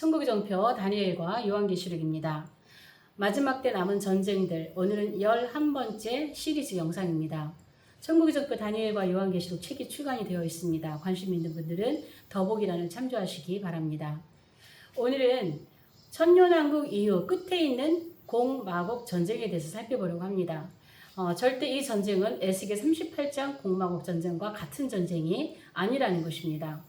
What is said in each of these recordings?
천국의 종표 다니엘과 요한계시록입니다. 마지막 때 남은 전쟁들 오늘은 11번째 시리즈 영상입니다. 천국의 종표 다니엘과 요한계시록 책이 출간이 되어 있습니다. 관심 있는 분들은 더보기란을 참조하시기 바랍니다. 오늘은 천년왕국 이후 끝에 있는 공마곡 전쟁에 대해서 살펴보려고 합니다. 어, 절대 이 전쟁은 에스겔 38장 공마곡 전쟁과 같은 전쟁이 아니라는 것입니다.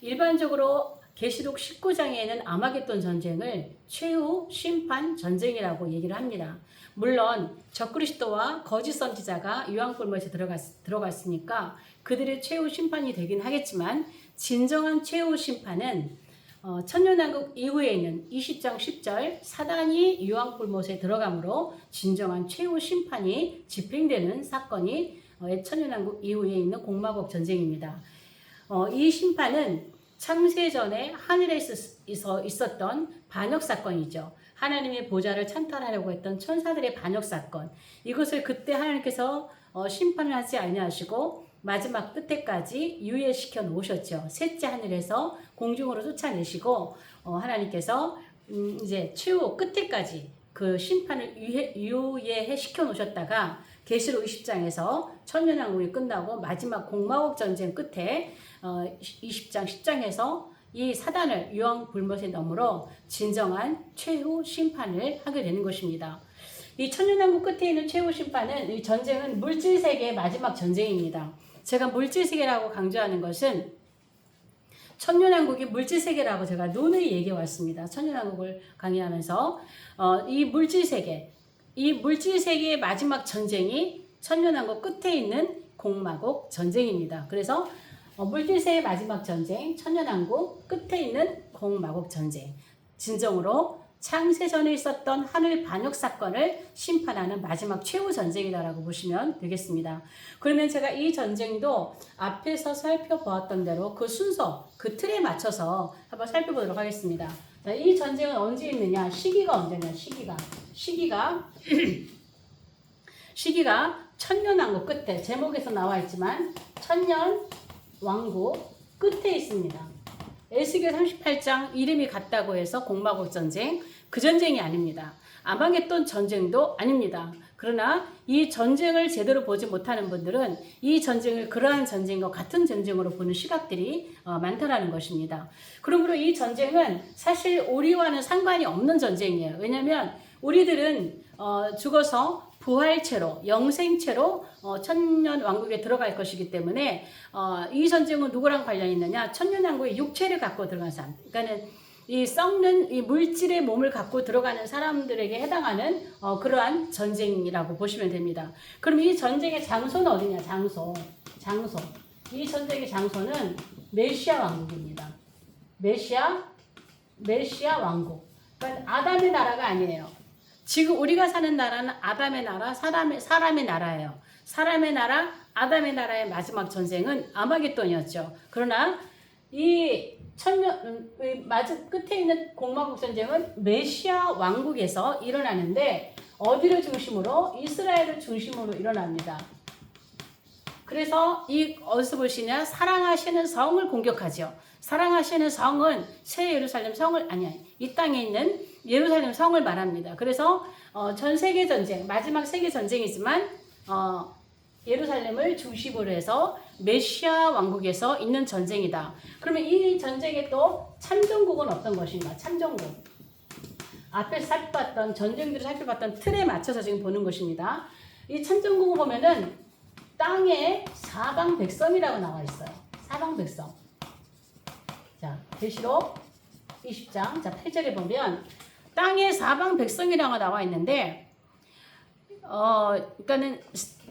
일반적으로 계시록 19장에는 아마겟돈 전쟁을 최후 심판 전쟁이라고 얘기를 합니다. 물론 적그리스도와 거짓 선지자가 유황불못에 들어갔, 들어갔으니까 그들의 최후 심판이 되긴 하겠지만 진정한 최후 심판은 어, 천년왕국 이후에 있는 20장 10절 사단이 유황불못에 들어감으로 진정한 최후 심판이 집행되는 사건이 어, 천년왕국 이후에 있는 공마곡 전쟁입니다. 어, 이 심판은 창세전에 하늘에서 있었던 반역 사건이죠. 하나님의 보좌를 찬탈하려고 했던 천사들의 반역 사건. 이것을 그때 하나님께서 어, 심판을 하지 아니하시고 마지막 끝에까지 유예시켜 놓으셨죠. 셋째 하늘에서 공중으로 쫓아내시고 어, 하나님께서 음, 이제 최후 끝에까지 그 심판을 유예, 유예해 시켜 놓으셨다가 계시록 20장에서 천년왕국이 끝나고 마지막 공마곡 전쟁 끝에 어, 20장 10장에서 이 사단을 유황 불못에 넘으러 진정한 최후 심판을 하게 되는 것입니다. 이 천년왕국 끝에 있는 최후 심판은 이 전쟁은 물질 세계의 마지막 전쟁입니다. 제가 물질 세계라고 강조하는 것은 천년왕국이 물질 세계라고 제가 논의 얘기해 왔습니다. 천년왕국을 강의하면서 어, 이 물질 세계, 이 물질 세계의 마지막 전쟁이 천년왕국 끝에 있는 공마곡 전쟁입니다. 그래서 어, 물질 세계의 마지막 전쟁, 천년왕국 끝에 있는 공마곡 전쟁, 진정으로 창세전에 있었던 하늘 반역 사건을 심판하는 마지막 최후 전쟁이다라고 보시면 되겠습니다. 그러면 제가 이 전쟁도 앞에서 살펴보았던 대로 그 순서, 그 틀에 맞춰서 한번 살펴보도록 하겠습니다. 자, 이 전쟁은 언제 있느냐? 시기가 언제냐? 시기가. 시기가 시기가 천년왕국 끝에 제목에서 나와 있지만 천년 왕국 끝에 있습니다. 에스겔 38장 이름이 같다고 해서 공마곡 전쟁 그 전쟁이 아닙니다. 아마겟돈 전쟁도 아닙니다. 그러나 이 전쟁을 제대로 보지 못하는 분들은 이 전쟁을 그러한 전쟁과 같은 전쟁으로 보는 시각들이 어, 많다라는 것입니다. 그러므로 이 전쟁은 사실 우리와는 상관이 없는 전쟁이에요. 왜냐하면 우리들은 어, 죽어서 부활체로 영생체로 어, 천년 왕국에 들어갈 것이기 때문에 어, 이 전쟁은 누구랑 관련이 있느냐? 천년 왕국의 육체를 갖고 들어간 사람. 그러니까는 이 썩는 이 물질의 몸을 갖고 들어가는 사람들에게 해당하는 어, 그러한 전쟁이라고 보시면 됩니다. 그럼 이 전쟁의 장소는 어디냐? 장소, 장소. 이 전쟁의 장소는 메시아 왕국입니다. 메시아, 메시아 왕국. 그러니까 아담의 나라가 아니에요. 지금 우리가 사는 나라는 아담의 나라, 사람의, 사람의 나라예요. 사람의 나라, 아담의 나라의 마지막 전쟁은 아마겟돈이었죠. 그러나 이 천년, 음, 이 마지, 끝에 있는 공마국 전쟁은 메시아 왕국에서 일어나는데 어디를 중심으로? 이스라엘을 중심으로 일어납니다. 그래서 이 어디서 보시냐? 사랑하시는 성을 공격하죠. 사랑하시는 성은 새 예루살렘 성을 아니야. 이 땅에 있는 예루살렘 성을 말합니다. 그래서 어, 전 세계 전쟁 마지막 세계 전쟁이지만 어, 예루살렘을 중심으로 해서 메시아 왕국에서 있는 전쟁이다. 그러면 이 전쟁의 또 참전국은 어떤 것인가? 참전국. 앞에 살펴봤던 전쟁들을 살펴봤던 틀에 맞춰서 지금 보는 것입니다. 이 참전국을 보면은 땅에 사방 백성이라고 나와 있어요. 사방 백성. 자, 계시록 20장. 자, 8절에 보면 땅에 사방 백성이라고 나와 있는데 어, 그러니까는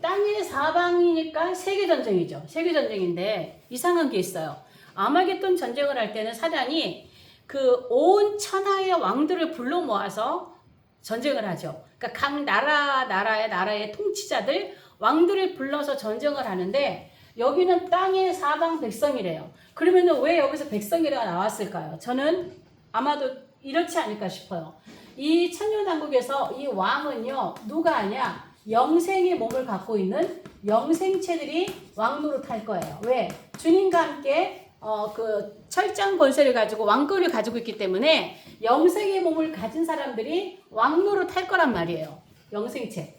땅의 사방이니까 세계 전쟁이죠. 세계 전쟁인데 이상한 게 있어요. 아마겟돈 전쟁을 할 때는 사단이 그 온 천하의 왕들을 불러 모아서 전쟁을 하죠. 그러니까 각 나라 나라의 나라의 통치자들 왕들을 불러서 전쟁을 하는데 여기는 땅의 사방 백성이래요. 그러면은 왜 여기서 백성이라고 나왔을까요? 저는 아마도 이렇지 않을까 싶어요. 이 천년왕국에서 이 왕은요 누가 아니야 영생의 몸을 갖고 있는 영생체들이 왕노릇 할 거예요. 왜? 주님과 함께 어, 그 철장 권세를 가지고 왕권을 가지고 있기 때문에 영생의 몸을 가진 사람들이 탈 거란 말이에요. 영생체.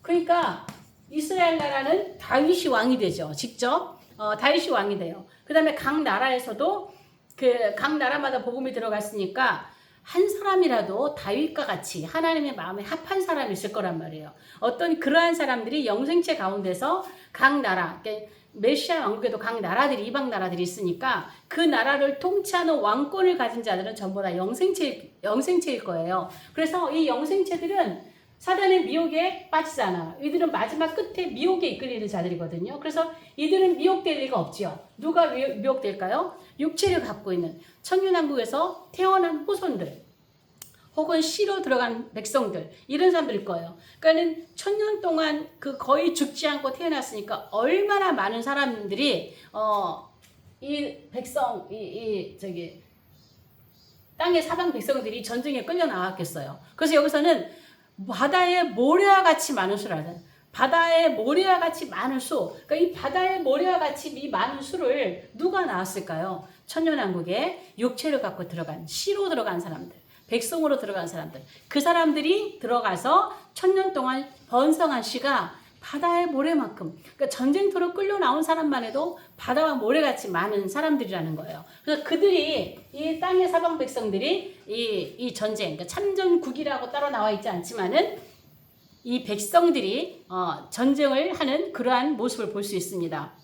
그러니까 이스라엘 나라는 다윗이 왕이 되죠. 직접 어, 다윗이 왕이 돼요. 그 다음에 각 나라에서도 그 각 나라마다 복음이 들어갔으니까 한 사람이라도 다윗과 같이 하나님의 마음에 합한 사람이 있을 거란 말이에요. 어떤 그러한 사람들이 영생체 가운데서 각 나라, 그러니까 메시아 왕국에도 각 나라들이 이방 나라들이 있으니까 그 나라를 통치하는 왕권을 가진 자들은 전부 다 영생체 영생체일 거예요. 그래서 이 영생체들은 사단의 미혹에 빠지잖아. 이들은 마지막 끝에 미혹에 이끌리는 자들이거든요. 그래서 이들은 미혹될 리가 없지요. 누가 미- 미혹될까요? 육체를 갖고 있는 천년왕국에서 태어난 후손들. 혹은 씨로 들어간 백성들 이런 사람들일 거예요. 그러니까는 천년 동안 그 거의 죽지 않고 태어났으니까 얼마나 많은 사람들이 어 이 백성 이, 이 저기 땅의 사방 백성들이 전쟁에 끌려 나왔겠어요. 그래서 여기서는 바다의 모래와 같이 많은 수라는 바다의 모래와 같이 많은 수. 그러니까 이 바다의 모래와 같이 이 많은 수를 누가 낳았을까요? 천년왕국에 육체를 갖고 들어간 씨로 들어간 사람들, 백성으로 들어간 사람들. 그 사람들이 들어가서 천년 동안 번성한 씨가 바다의 모래만큼 그러니까 전쟁터로 끌려 나온 사람만 해도 바다와 모래같이 많은 사람들이라는 거예요. 그래서 그들이 이 땅의 사방 백성들이 이, 이 전쟁, 그러니까 참전국이라고 따로 나와 있지 않지만은 이 백성들이 어, 전쟁을 하는 그러한 모습을 볼 수 있습니다.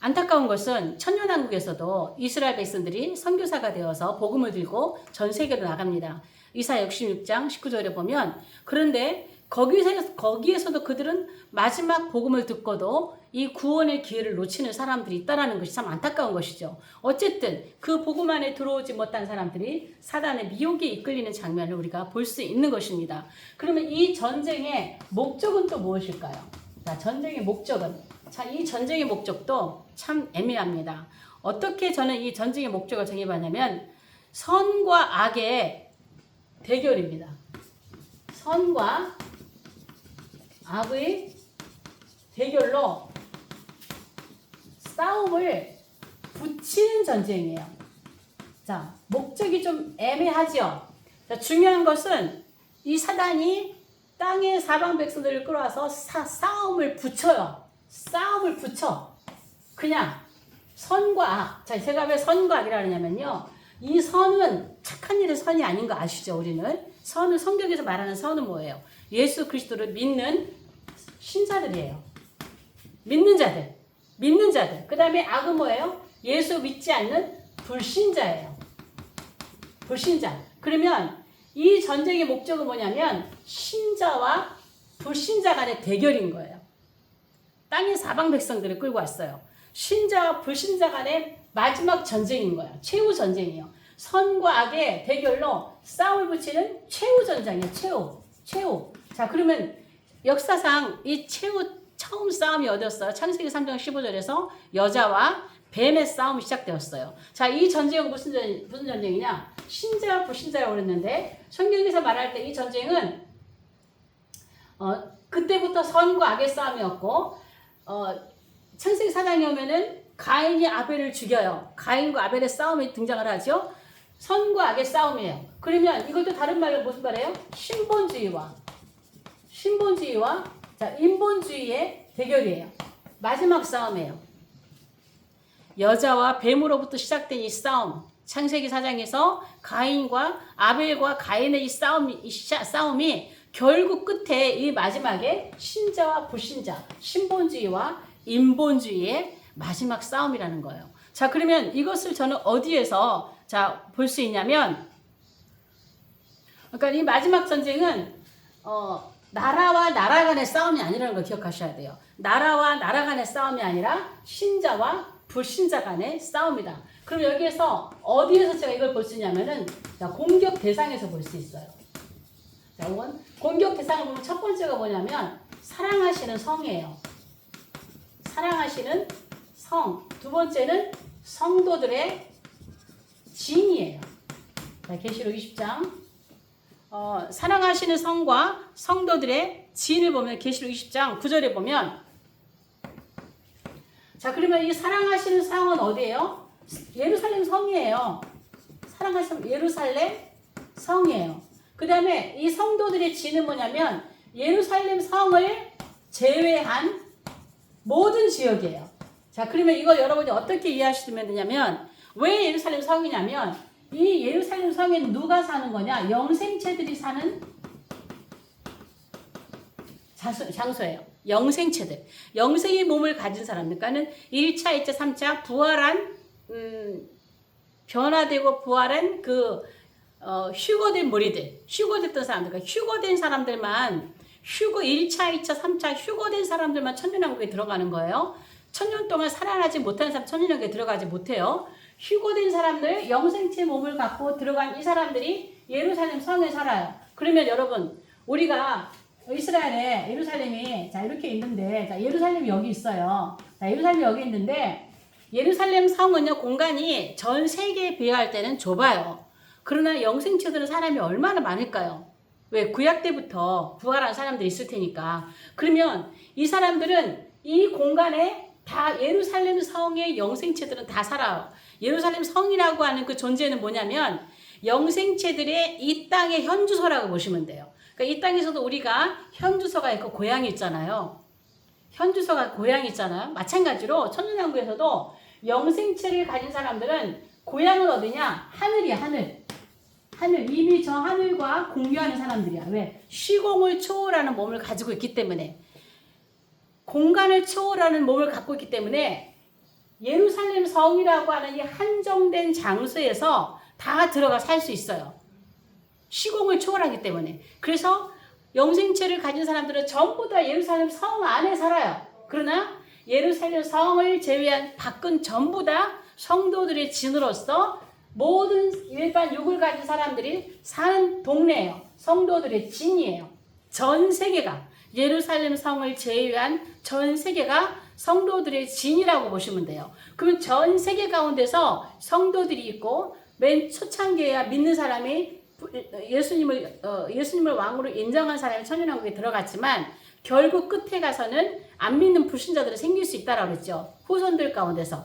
안타까운 것은 천년왕국에서도 이스라엘 백성들이 선교사가 되어서 복음을 들고 전 세계로 나갑니다. 이사 66장 19절에 보면 그런데 거기서, 거기에서도 그들은 마지막 복음을 듣고도 이 구원의 기회를 놓치는 사람들이 있다는 것이 참 안타까운 것이죠. 어쨌든 그 복음 안에 들어오지 못한 사람들이 사단의 미혹에 이끌리는 장면을 우리가 볼 수 있는 것입니다. 그러면 이 전쟁의 목적은 또 무엇일까요? 자, 전쟁의 목적은 자, 이 전쟁의 목적도 참 애매합니다. 어떻게 저는 이 전쟁의 목적을 정해봤냐면 선과 악의 대결입니다. 선과 악의 대결로 싸움을 붙이는 전쟁이에요. 자, 목적이 좀 애매하죠. 자, 중요한 것은 이 사단이 땅의 사방 백성들을 끌어와서 사, 싸움을 붙여요. 싸움을 붙여. 그냥 선과 악. 자, 제가 왜 선과 악이라 하냐면요. 이 선은 착한 일의 선이 아닌 거 아시죠, 우리는? 선은 성경에서 말하는 선은 뭐예요? 예수 그리스도를 믿는 신자들이에요. 믿는 자들. 믿는 자들. 그 다음에 악은 뭐예요? 예수 믿지 않는 불신자예요. 불신자. 그러면 이 전쟁의 목적은 뭐냐면 신자와 불신자 간의 대결인 거예요. 땅의 사방 백성들을 끌고 왔어요. 신자와 불신자 간의 마지막 전쟁인 거예요. 최후 전쟁이에요. 선과 악의 대결로 싸움을 붙이는 최후 전쟁이에요. 최후. 최후. 자, 그러면 역사상 이 최후 처음 싸움이 어디였어요? 창세기 3장 15절에서 여자와 뱀의 싸움이 시작되었어요. 자, 이 전쟁은 무슨, 전, 무슨 전쟁이냐? 신자와 불신자라고 그랬는데, 성경에서 말할 때 이 전쟁은, 어, 그때부터 선과 악의 싸움이었고, 어, 창세기 4장에 오면은 가인이 아벨을 죽여요. 가인과 아벨의 싸움이 등장을 하죠. 선과 악의 싸움이에요. 그러면 이것도 다른 말로 무슨 말이에요? 신본주의와 신본주의와 자, 인본주의의 대결이에요. 마지막 싸움이에요. 여자와 뱀으로부터 시작된 이 싸움. 창세기 4장에서 가인과 아벨과 가인의 이 싸움이, 이 샤- 싸움이 결국 끝에 이 마지막에 신자와 불신자, 신본주의와 인본주의의 마지막 싸움이라는 거예요. 자, 그러면 이것을 저는 어디에서 자, 볼 수 있냐면, 그러니까 이 마지막 전쟁은, 어, 나라와 나라 간의 싸움이 아니라는 걸 기억하셔야 돼요. 나라와 나라 간의 싸움이 아니라 신자와 불신자 간의 싸움이다. 그럼 여기에서 어디에서 제가 이걸 볼 수 있냐면은 자, 공격 대상에서 볼 수 있어요. 자, 이건 공격 대상을 보면 첫 번째가 뭐냐면 사랑하시는 성이에요. 사랑하시는 성. 두 번째는 성도들의 진이에요. 자, 계시록 20장. 어, 사랑하시는 성과 성도들의 진을 보면 계시록 20장 9절에 보면 자, 그러면 이 사랑하시는 성은 어디예요? 예루살렘 성이에요. 사랑하시는 예루살렘 성이에요. 그 다음에 이 성도들의 지는 뭐냐면 예루살렘 성을 제외한 모든 지역이에요. 자, 그러면 이거 여러분이 어떻게 이해하시면 되냐면 왜 예루살렘 성이냐면 이 예루살렘 성에 누가 사는 거냐? 영생체들이 사는 자수, 장소예요. 영생체들. 영생의 몸을 가진 사람들. 그러니까는 1차, 2차, 3차 부활한 음, 변화되고 부활한 그 어, 휴거된 무리들, 휴거됐던 사람들, 그러니까 휴거된 사람들만 휴거 1차, 2차, 3차 휴거된 사람들만 천년왕국에 들어가는 거예요. 천년 동안 살아나지 못한 사람 천년왕국에 들어가지 못해요. 휴거된 사람들, 영생체 몸을 갖고 들어간 이 사람들이 예루살렘 성에 살아요. 그러면 여러분, 우리가 이스라엘에 예루살렘이 자 이렇게 있는데 자 예루살렘이 여기 있어요. 자 예루살렘이 여기 있는데 예루살렘 성은요 공간이 전 세계에 비할 때는 좁아요. 그러나 영생체들은 사람이 얼마나 많을까요? 왜 구약 때부터 부활한 사람들이 있을 테니까. 그러면 이 사람들은 이 공간에 다 예루살렘 성의 영생체들은 다 살아요. 예루살렘 성이라고 하는 그 존재는 뭐냐면 영생체들의 이 땅의 현주소라고 보시면 돼요. 그러니까 이 땅에서도 우리가 현주소가 있고 고향이 있잖아요. 현주소가 고향이 있잖아요. 마찬가지로 천년왕국에서도 영생체를 가진 사람들은 고향은 어디냐? 하늘이야, 하늘. 하늘, 이미 저 하늘과 공유하는 사람들이야. 왜? 시공을 초월하는 몸을 가지고 있기 때문에. 공간을 초월하는 몸을 갖고 있기 때문에 예루살렘 성이라고 하는 이 한정된 장소에서 다 들어가 살 수 있어요. 시공을 초월하기 때문에. 그래서 영생체를 가진 사람들은 전부 다 예루살렘 성 안에 살아요. 그러나 예루살렘 성을 제외한 밖은 전부 다 성도들의 진으로서 모든 일반 육을 가진 사람들이 사는 동네예요. 성도들의 진이에요. 전 세계가 예루살렘 성을 제외한 전 세계가 성도들의 진이라고 보시면 돼요. 그러면 전 세계 가운데서 성도들이 있고 맨 초창기에야 믿는 사람이 예수님을 어, 예수님을 왕으로 인정한 사람이 천년왕국에 들어갔지만 결국 끝에 가서는 안 믿는 불신자들이 생길 수 있다라고 그랬죠. 후손들 가운데서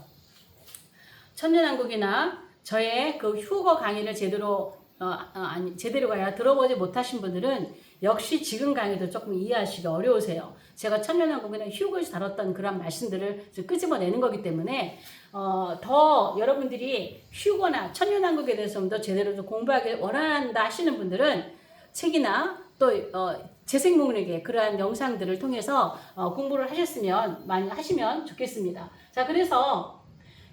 천년왕국이나 저의 그 휴거 강의를 제대로 어, 어, 아니 제대로가 아니라 들어보지 못하신 분들은 역시 지금 강의도 조금 이해하시기 어려우세요. 제가 천년왕국이나 휴거에서 다뤘던 그런 말씀들을 끄집어내는 거기 때문에 어, 더 여러분들이 휴거나 천년왕국에 대해서 좀 더 제대로 좀 공부하길 원한다 하시는 분들은 책이나 또 어, 재생문에게 그러한 영상들을 통해서 어, 공부를 하셨으면 많이 하시면 좋겠습니다. 자 그래서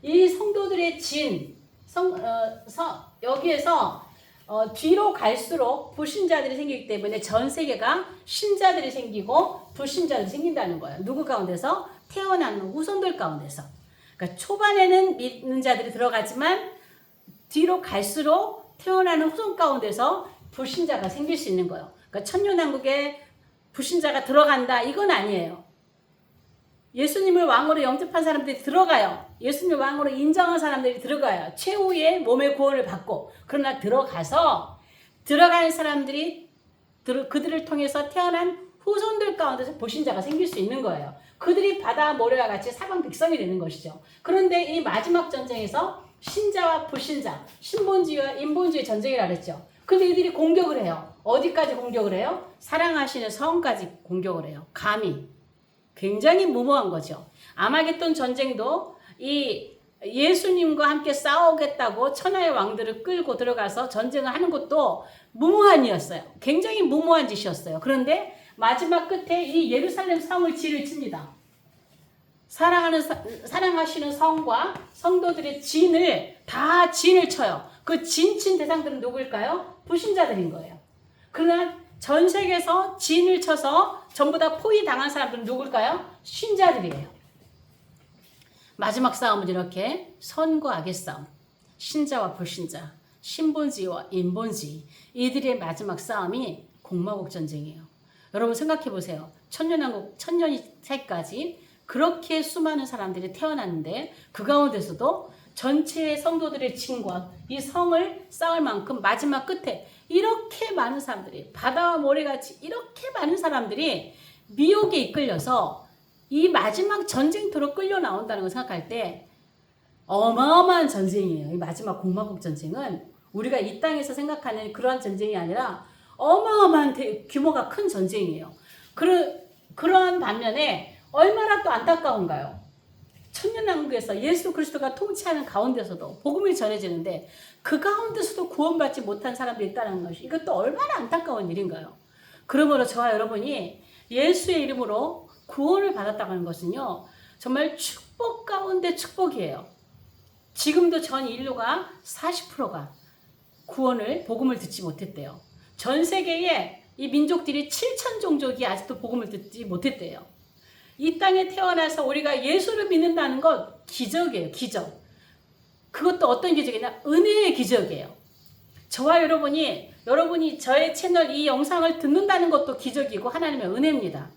이 성도들의 진 성, 어, 서, 여기에서 어, 뒤로 갈수록 불신자들이 생기기 때문에 전 세계가 신자들이 생기고 불신자들이 생긴다는 거예요. 누구 가운데서? 태어나는 후손들 가운데서. 그러니까 초반에는 믿는 자들이 들어가지만 뒤로 갈수록 태어나는 후손 가운데서 불신자가 생길 수 있는 거예요. 그러니까 천년왕국에 불신자가 들어간다 이건 아니에요. 예수님을 왕으로 영접한 사람들이 들어가요. 예수님을 왕으로 인정한 사람들이 들어가요. 최후의 몸의 구원을 받고 그러나 들어가서 들어가는 사람들이 그들을 통해서 태어난 후손들 가운데서 불신자가 생길 수 있는 거예요. 그들이 바다 모래와 같이 사방 백성이 되는 것이죠. 그런데 이 마지막 전쟁에서 신자와 불신자, 신본주의와 인본주의 전쟁이라 그랬죠. 근데 이들이 공격을 해요. 어디까지 공격을 해요? 사랑하시는 성까지 공격을 해요. 감히. 굉장히 무모한 거죠. 아마겟돈 전쟁도 이 예수님과 함께 싸우겠다고 천하의 왕들을 끌고 들어가서 전쟁을 하는 것도 무모한 일이었어요. 굉장히 무모한 짓이었어요. 그런데 마지막 끝에 이 예루살렘 성을 지를 칩니다. 사랑하는 사랑하시는 성과 성도들의 진을 다 진을 쳐요. 그 진친 대상들은 누구일까요? 불신자들인 거예요. 그러나 전 세계에서 진을 쳐서 전부 다 포위 당한 사람들은 누굴까요? 신자들이에요. 마지막 싸움은 이렇게 선과 악의 싸움, 신자와 불신자, 신본주의와 인본주의 이들의 마지막 싸움이 공마국 전쟁이에요. 여러분 생각해 보세요. 천년왕국 천년이 새까지 그렇게 수많은 사람들이 태어났는데 그 가운데서도 전체의 성도들의 진과 이 성을 쌓을 만큼 마지막 끝에 이렇게 많은 사람들이 바다와 모래같이 이렇게 많은 사람들이 미혹에 이끌려서 이 마지막 전쟁터로 끌려 나온다는 걸 생각할 때 어마어마한 전쟁이에요. 이 마지막 공화국 전쟁은 우리가 이 땅에서 생각하는 그러한 전쟁이 아니라 어마어마한 대- 규모가 큰 전쟁이에요. 그러, 그러한 반면에 얼마나 또 안타까운가요? 천년왕국에서 예수 그리스도가 통치하는 가운데서도 복음이 전해지는데 그 가운데서도 구원받지 못한 사람들이 있다는 것이 이것도 얼마나 안타까운 일인가요? 그러므로 저와 여러분이 예수의 이름으로 구원을 받았다고 하는 것은요 정말 축복 가운데 축복이에요. 지금도 전 인류가 40%가 구원을 복음을 듣지 못했대요. 전 세계에 이 민족들이 7천 종족이 아직도 복음을 듣지 못했대요. 이 땅에 태어나서 우리가 예수를 믿는다는 것 기적이에요. 기적. 그것도 어떤 기적이냐? 은혜의 기적이에요. 저와 여러분이 여러분이 저의 채널 이 영상을 듣는다는 것도 기적이고 하나님의 은혜입니다.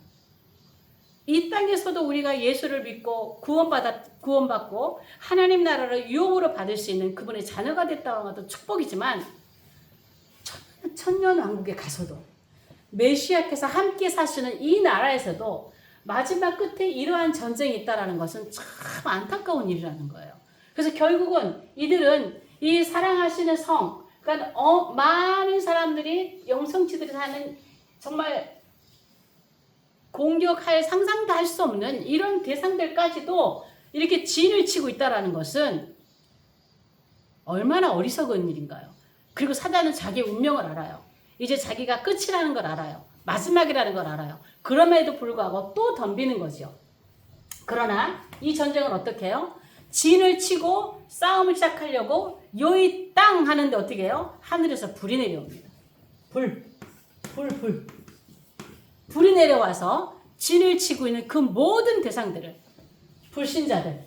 이 땅에서도 우리가 예수를 믿고 구원받았 구원받고 하나님 나라를 유업으로 받을 수 있는 그분의 자녀가 됐다는 것도 축복이지만 천- 천년 왕국에 가서도 메시아께서 함께 사시는 이 나라에서도 마지막 끝에 이러한 전쟁이 있다라는 것은 참 안타까운 일이라는 거예요. 그래서 결국은 이들은 이 사랑하시는 성, 그러니까 어, 많은 사람들이 영성치들이 사는 정말 공격할 상상도 할 수 없는 이런 대상들까지도 이렇게 진을 치고 있다라는 것은 얼마나 어리석은 일인가요? 그리고 사단은 자기의 운명을 알아요. 이제 자기가 끝이라는 걸 알아요. 마지막이라는 걸 알아요. 그럼에도 불구하고 또 덤비는 거죠. 그러나 이 전쟁은 어떻게 해요? 진을 치고 싸움을 시작하려고 요이 땅 하는데 어떻게 해요? 하늘에서 불이 내려옵니다. 불, 불, 불. 불이 내려와서 진을 치고 있는 그 모든 대상들을 불신자들,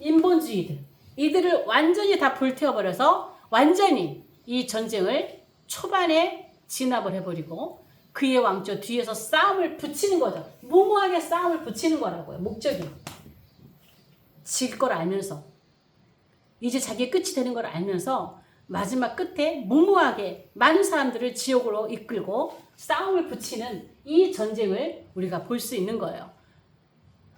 인본주의들 이들을 완전히 다 불태워버려서 완전히 이 전쟁을 초반에 진압을 해버리고 그의 왕조 뒤에서 싸움을 붙이는 거죠. 무모하게 싸움을 붙이는 거라고요. 목적이. 질 걸 알면서 이제 자기 끝이 되는 걸 알면서 마지막 끝에 무모하게 많은 사람들을 지옥으로 이끌고 싸움을 붙이는 이 전쟁을 우리가 볼 수 있는 거예요.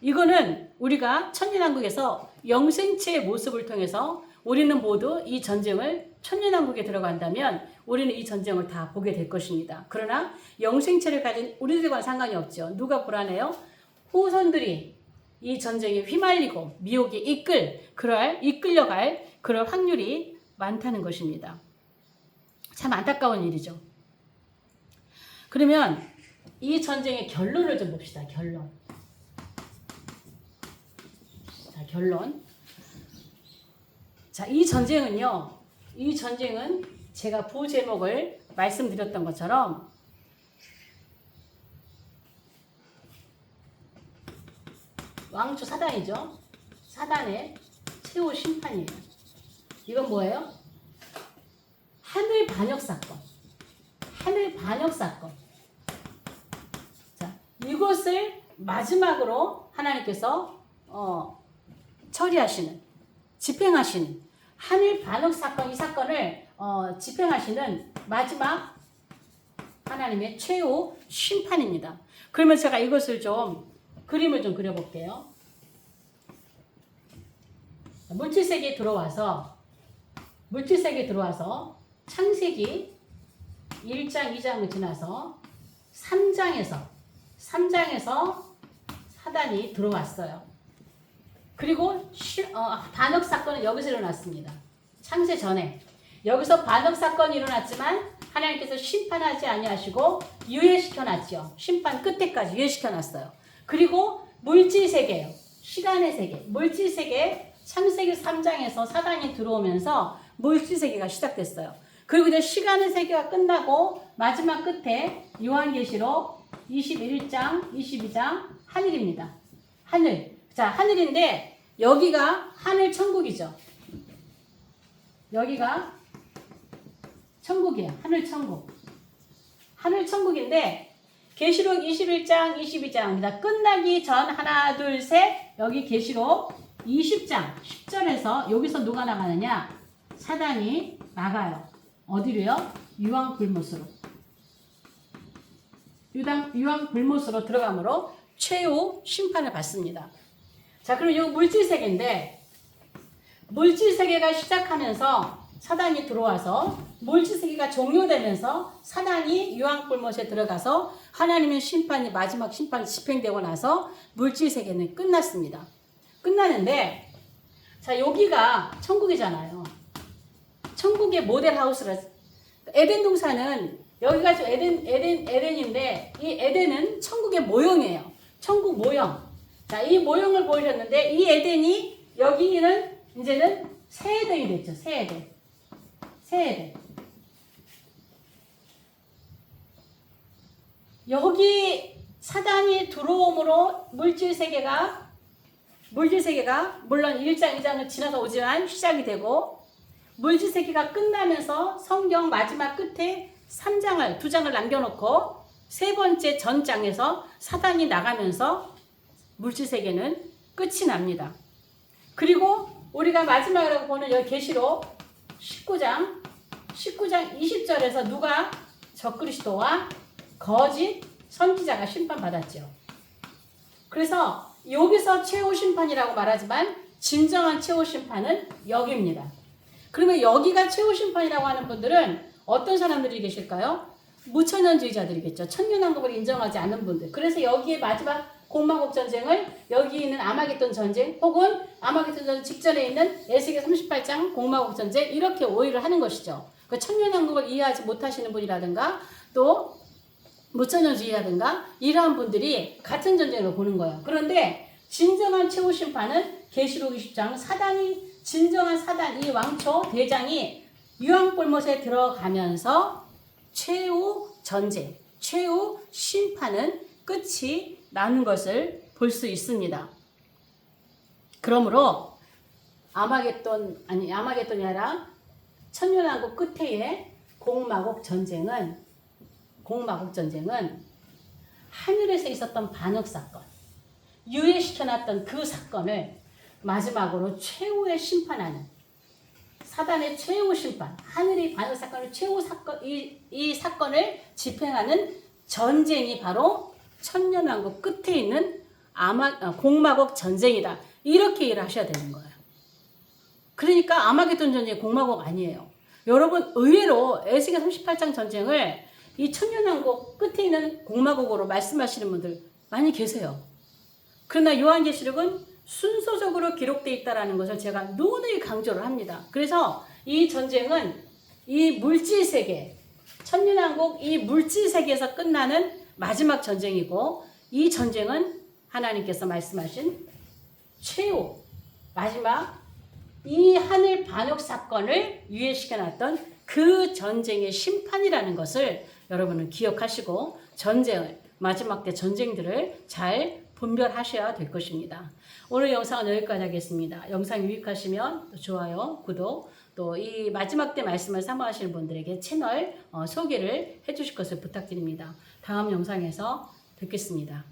이거는 우리가 천년왕국에서 영생체의 모습을 통해서 우리는 모두 이 전쟁을 천년왕국에 들어간다면 우리는 이 전쟁을 다 보게 될 것입니다. 그러나 영생체를 가진 우리들과는 상관이 없죠. 누가 불안해요? 후손들이 이 전쟁에 휘말리고 미혹에 이끌, 그럴, 이끌려갈 그럴 확률이 많다는 것입니다. 참 안타까운 일이죠. 그러면 이 전쟁의 결론을 좀 봅시다. 결론. 자, 결론. 자, 이 전쟁은요. 이 전쟁은 제가 부제목을 말씀드렸던 것처럼 왕초 사단이죠. 사단의 최후 심판이에요. 이건 뭐예요? 하늘 반역 사건. 하늘 반역 사건. 자, 이것을 마지막으로 하나님께서 어, 처리하시는, 집행하시는 하늘 반역 사건 이 사건을 어, 집행하시는 마지막 하나님의 최후 심판입니다. 그러면 제가 이것을 좀 그림을 좀 그려볼게요. 물질 세계에 들어와서 물질 세계에 들어와서 창세기 1장, 2장을 지나서 3장에서 3장에서 사단이 들어왔어요. 그리고 시, 어, 반역 사건은 여기서 일어났습니다. 창세 전에 여기서 반역 사건이 일어났지만 하나님께서 심판하지 아니하시고 유예시켜 놨죠. 심판 끝에까지 유예시켜 놨어요. 그리고 물질 세계요. 시간의 세계. 물질 세계 창세기 3장에서 사단이 들어오면서 물질 세계가 시작됐어요. 그리고 이제 시간의 세계가 끝나고 마지막 끝에 요한계시록 21장, 22장 하늘입니다. 하늘. 자, 하늘인데 여기가 하늘 천국이죠. 여기가 천국이에요. 하늘 천국. 하늘 천국인데 계시록 21장, 22장입니다. 끝나기 전 하나, 둘, 셋. 여기 계시록 20장 10절에서 여기서 누가 나가느냐? 사단이 나가요. 어디로요? 유황 불못으로. 유당, 유황 불못으로 들어가므로 최후 심판을 받습니다. 자, 그럼 이 물질 세계인데 물질 세계가 시작하면서 사단이 들어와서 물질 세계가 종료되면서 사단이 유황불못에 들어가서 하나님의 심판이 마지막 심판이 집행되고 나서 물질 세계는 끝났습니다. 끝나는데 자 여기가 천국이잖아요. 천국의 모델 하우스라 에덴 동산은 여기가 좀 에덴 에덴 에덴인데 이 에덴은 천국의 모형이에요. 천국 모형. 자, 이 모형을 보여줬는데 이 에덴이 여기는 이제는 새 에덴이 됐죠. 새 에덴. 새 에덴. 여기 사단이 들어옴으로 물질 세계가 물질 세계가 물론 1장, 2장을 지나서 오지만 시작이 되고 물질 세계가 끝나면서 성경 마지막 끝에 3장을 두 장을 남겨 놓고 세 번째 전장에서 사단이 나가면서 물질 세계는 끝이 납니다. 그리고 우리가 마지막이라고 보는 여기 계시록 19장 19장 20절에서 누가 적그리스도와 거짓 선지자가 심판받았죠. 그래서 여기서 최후 심판이라고 말하지만 진정한 최후 심판은 여기입니다. 그러면 여기가 최후 심판이라고 하는 분들은 어떤 사람들이 계실까요? 무천년주의자들이겠죠. 천년왕국을 인정하지 않는 분들. 그래서 여기에 마지막 공마국 전쟁을 여기 있는 아마겟돈 전쟁 혹은 아마겟돈 전쟁 직전에 있는 에스겔 38장 공마국 전쟁 이렇게 오해를 하는 것이죠. 그 천년왕국을 이해하지 못하시는 분이라든가 또 무천년주의라든가 이러한 분들이 같은 전쟁을 보는 거예요. 그런데 진정한 최후 심판은 계시록 20장 사단이 진정한 사단 이 왕초 대장이 유황불못에 들어가면서 최후 전쟁, 최후 심판은 끝이 나는 것을 볼 수 있습니다. 그러므로 아마겟돈 아니 아마겟돈이 아니라 천년왕국 끝에의 공마국 전쟁은 공마국 전쟁은 하늘에서 있었던 반역 사건, 유예시켜놨던 그 사건을 마지막으로 최후의 심판하는 사단의 최후 심판, 하늘이 반역 사건을 최후 사건 이, 이 사건을 집행하는 전쟁이 바로 천년왕국 끝에 있는 아마 어, 공마국 전쟁이다. 이렇게 이해를 하셔야 되는 거예요. 그러니까 아마겟돈 전쟁이 공마국 아니에요. 여러분 의외로 에스겔 38장 전쟁을 이 천년왕국 끝에 있는 공마국으로 말씀하시는 분들 많이 계세요. 그러나 요한계시록은 순서적으로 기록되어 있다라는 것을 제가 누누이 강조를 합니다. 그래서 이 전쟁은 이 물질 세계, 천년왕국 이 물질 세계에서 끝나는 마지막 전쟁이고 이 전쟁은 하나님께서 말씀하신 최후 마지막 이 하늘 반역 사건을 유예시켜 놨던 그 전쟁의 심판이라는 것을 여러분은 기억하시고 전쟁을 마지막 때 전쟁들을 잘 분별하셔야 될 것입니다. 오늘 영상은 여기까지 하겠습니다. 영상이 유익하시면 좋아요, 구독, 또 이 마지막 때 말씀을 사모하시는 분들에게 채널 어, 소개를 해주실 것을 부탁드립니다. 다음 영상에서 뵙겠습니다.